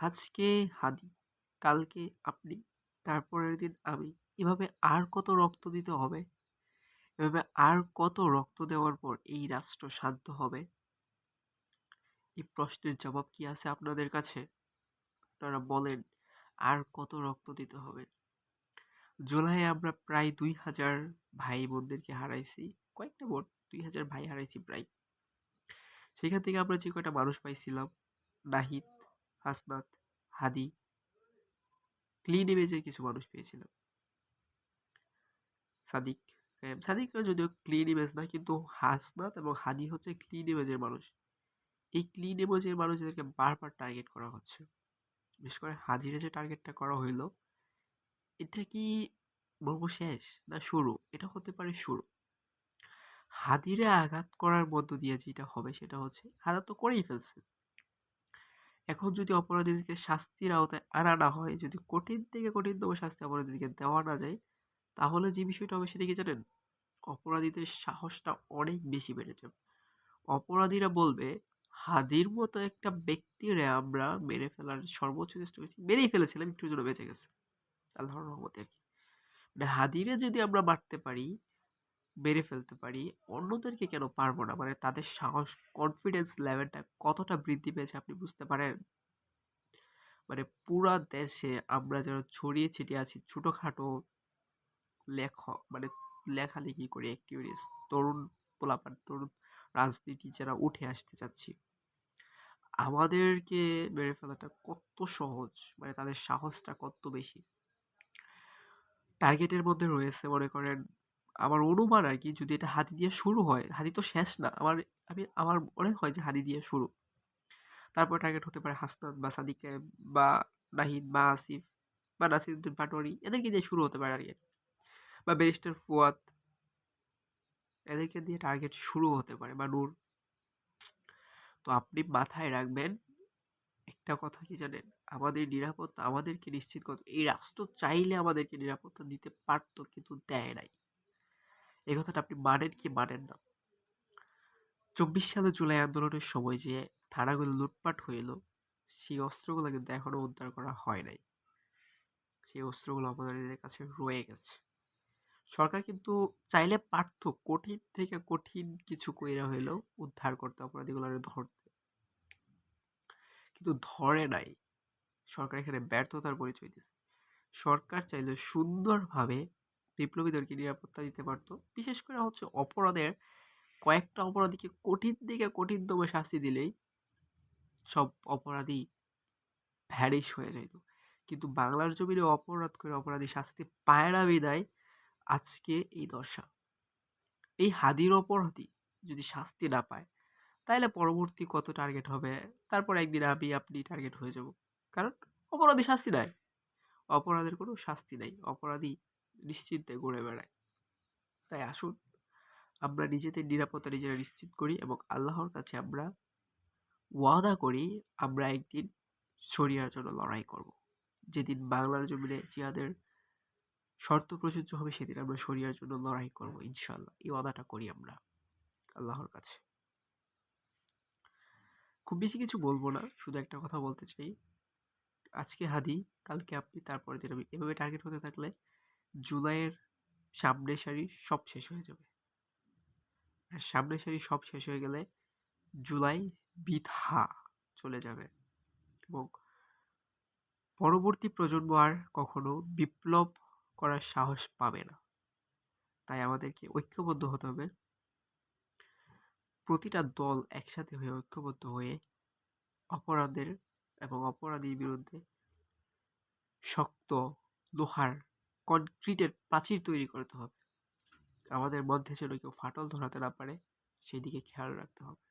আজকে হাদি, কালকে আপনি, তারপরের দিন আমি। এভাবে আর কত রক্ত দিতে হবে? এভাবে আর কত রক্ত দেওয়ার পর এই রাষ্ট্র শান্ত হবে? এই প্রশ্নের জবাব কি আছে আপনাদের কাছে? আপনারা বলেন, আর কত রক্ত দিতে হবে? জুলাই আমরা প্রায় দুই হাজার ভাই বোনদেরকে হারাইছি, কয়েকটা বোন, দুই হাজার ভাই হারাইছি প্রায়। সেখান থেকে আমরা যে কয়টা মানুষ পাইছিলাম? নাহিদ হাসনাত, হাদি ক্লিন ইমেজের কিছু মানুষ পেয়েছিলাম। সাদিক সাদিকরা যদিও ক্লিন ইমেজ না, কিন্তু হাসনাত এবং হাদি হচ্ছে ক্লিন ইমেজের মানুষ। এই ক্লিন ইমেজের মানুষদেরকে বারবার টার্গেট করা হচ্ছে। বিশেষ করে হাজিরে যে টার্গেটটা করা হইল, এটা কি বলব শেষ না শুরু? এটা হতে পারে শুরু। হাদিরে আঘাত করার মধ্য দিয়ে যেটা হবে সেটা হচ্ছে আঘাত তো করেই ফেলছে। এখন যদি অপরাধীদেরকে শাস্তির আওতায় আনা না হয়, যদি কঠিন থেকে কঠিনতম শাস্তি অপরাধীদেরকে দেওয়া না যায়, তাহলে যে বিষয়টা হবে সেটা কি জানেন? অপরাধীদের সাহসটা অনেক বেশি বেড়ে যাবে। অপরাধীরা বলবে, হাদির মতো একটা ব্যক্তিরে আমরা মেরে ফেলার সর্বোচ্চ চেষ্টা করেছি, মেরেই ফেলেছিলাম একটু জন্য বেঁচে গেছে। আল্লাহর রহমতে আর কি। মানে হাদিরে যদি আমরা মারতে পারি মেরে ফেলতে পারি। অন্যদেরকে কেন পারব না? মানে তাদের সাহস কনফিডেন্স লেভেলটা কতটা বৃদ্ধি পেয়েছে আপনি বুঝতে পারেন? মানে পুরা দেশে আমরা যারা ছড়িয়ে ছিটিয়ে আছি ছোটোখাটো লেখক মানে লেখালেখি করি অ্যাক্টিভিটিস তরুণ পোলাপান, তরুণ রাজনীতি যারা উঠে আসতে চাচ্ছি। আমাদেরকে মেরে ফেলাটা কত সহজ? মানে তাদের সাহসটা কত বেশি? টার্গেটের মধ্যে রয়েছে মনে করেন আমার অনুমান আর কি যদি এটা হাতি দিয়ে শুরু হয়, হাতি তো শেষ না। আমার, আমি, আমার মনে হয় যে হাতি দিয়ে শুরু। তারপর টার্গেট হতে পারে হাসনাত বা সাদিকে বা নাহিদ বা আসিফ বা নাসিরুদ্দিন পাটোয়ারি। এদেরকে দিয়ে শুরু হতে পারে আর কি বা ব্যারিস্টার ফুয়াদ। এদেরকে দিয়ে টার্গেট শুরু হতে পারে বা নূর। তো আপনি মাথায় রাখবেন, একটা কথা কি জানেন? আমাদের নিরাপত্তা আমাদেরকে নিশ্চিত করতে এই রাষ্ট্র চাইলে আমাদেরকে নিরাপত্তা দিতে পারতো কিন্তু দেয় নাই। এই কথাটা আপনি মানেন কি মানেন না। চব্বিশ সালে জুলাই আন্দোলনের সময় যে থানাগুলো লুটপাট হইল, সেই অস্ত্রগুলো কিন্তু এখনও উদ্ধার করা হয় নাই। সেই অস্ত্রগুলো আমাদের কাছে রয়ে গেছে। সরকার কিন্তু চাইলে পারত কঠিন থেকে কঠিন কিছু কইরা হইলেও উদ্ধার করতে অপরাধীগুলো ধরতে। কিন্তু ধরে নাই। সরকার এখানে ব্যর্থতার পরিচয় দিয়েছে। সরকার চাইলে সুন্দরভাবে বিপ্লবীদেরকে নিরাপত্তা দিতে পারত। বিশেষ করে হচ্ছে অপরাধের কয়েকটা অপরাধীকে কঠিন থেকে কঠিনতম শাস্তি দিলেই সব অপরাধী ভ্যারিশ হয়ে যাইত। কিন্তু বাংলার জমিনে অপরাধ করে অপরাধী শাস্তি পায় না বিদায় আজকে এই দশা। এই হাদির অপরাধী যদি শাস্তি না পায় তাহলে পরবর্তী কত টার্গেট হবে? তারপর একদিন আমি, আপনি টার্গেট হয়ে যাব। কারণ অপরাধী শাস্তি নাই। অপরাধের কোনো শাস্তি নাই। অপরাধী নিশ্চিন্তে ঘুরে বেড়ায়। তাই আসুন, আমরা নিজেদের নিরাপত্তা নিজেরা নিশ্চিত করি এবং আল্লাহর কাছে আমরা ওয়াদা করি, আমরা একদিন শরিয়ার জন্য লড়াই করব। যেদিন বাংলার জমিনে জিয়াদের শর্ত প্রযোজ্য হবে, সেদিন আমরা শরিয়ার জন্য লড়াই করব ইনশাল্লাহ এই ওয়াদাটা করি আমরা আল্লাহর কাছে। খুব বেশি কিছু বলব না, শুধু একটা কথা বলতে চাই। আজকে হাদি, কালকে আপনি তারপরে দিন আমি। এভাবে টার্গেট হতে থাকলে জুলাইয়ের সামনের সারি সব শেষ হয়ে যাবে। আর সামনের সারি সব শেষ হয়ে গেলে জুলাই বিধা চলে যাবে এবং পরবর্তী প্রজন্ম আর কখনো বিপ্লব করার সাহস পাবে না। তাই আমাদেরকে ঐক্যবদ্ধ হতে হবে। প্রতিটা দল একসাথে হয়ে ঐক্যবদ্ধ হয়ে অপরাধের এবং অপরাধীর বিরুদ্ধে শক্ত, লোহার কনক্রিটের প্রাচীর তৈরি করতে হবে। আমাদের মধ্যে যেন কেউ ফাটল ধরাতে না পারে, সেদিকে খেয়াল রাখতে হবে।